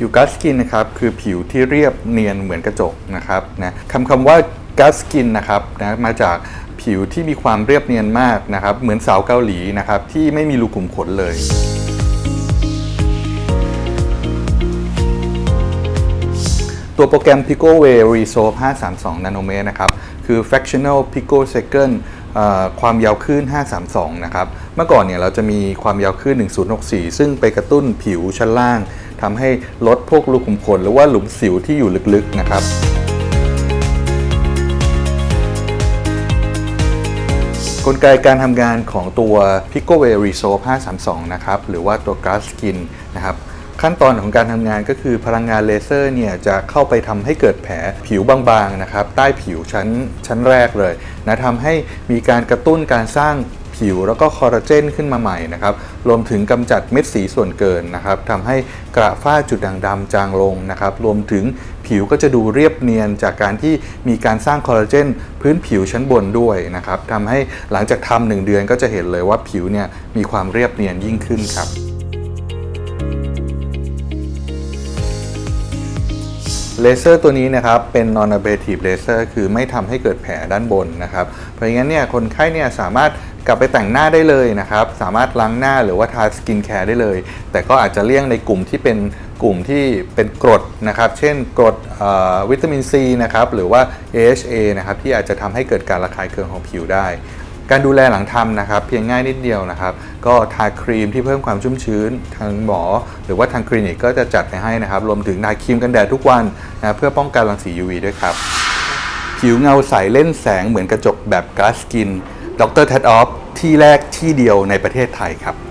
ผิวกัสกินนะครับคือผิวที่เรียบเนียนเหมือนกระจกนะครับนะคำคำว่ากัสกินนะครับนะมาจากผิวที่มีความเรียบเนียนมากนะครับ เหมือนสาวเกาหลีนะครับที่ไม่มีรูขุมขนเลยตัวโปรแกรม PicoWay Resolve 532 Nanometer นะครับ คือ fractional picosecond เอ่อ ความยาวคลื่น 532 นะครับ เมื่อก่อนเนี่ยเราจะมีความยาวคลื่น 1064 ซึ่งไปกระตุ้นผิวชั้นล่างทำให้ลดพวกรูขุมขนหรือว่าหลุมสิวที่อยู่ลึกๆ นะครับกลไกการทำงานของตัว PicoWay Resolve 532 นะครับ หรือว่าตัว Glass Skin นะครับ ขั้นตอนของการทำงานก็คือพลังงานเลเซอร์เนี่ยจะเข้าไปทำให้เกิดแผลผิวบางๆนะครับใต้ผิวชั้นชั้นแรกเลยนะทำให้มีการกระตุ้นการสร้างผิวแล้วก็คอลลาเจนขึ้นมาใหม่นะครับ รวมถึงกำจัดเม็ดสีส่วนเกินนะครับทำให้กระฝ้าจุดด่างดำจางลงนะครับ รวมถึงผิวก็จะดูเรียบเนียนจากการที่มีการสร้างคอลลาเจนพื้นผิวชั้นบนด้วยนะครับทำให้หลังจากทำหนึ่งเดือนก็จะเห็นเลยว่าผิวเนี่ยมีความเรียบเนียนยิ่งขึ้นครับ เลเซอร์ตัวนี้นะครับเป็น non abrasive laser คือไม่ทำให้เกิดแผลด้านบนนะครับ เพราะงั้นเนี่ยคนไข้เนี่ยสามารถกลับไปแต่งหน้าได้เลยนะครับ สามารถล้างหน้าหรือว่าทาสกินแคร์ได้เลย แต่ก็อาจจะเลี่ยงในกลุ่มที่เป็นกลุ่มที่เป็นกรดนะครับ เช่นกรดวิตามินซีนะครับ หรือว่า AHA นะครับที่อาจจะทำให้เกิดการระคายเคืองของผิวได้ การดูแลหลังทำนะครับ เพียงง่ายนิดเดียวนะครับ ก็ทาครีมที่เพิ่มความชุ่มชื้นทางหมอ หรือว่าทางคลินิกก็จะจัดไปให้นะครับ รวมถึงทาครีมกันแดดทุกวันนะเพื่อป้องกันรังสี UV ด้วยครับ ผิวเงาใสเล่นแสงเหมือนกระจกแบบก a าสกิน ดรแทดออฟที่แรกที่เดียวในประเทศไทยครับ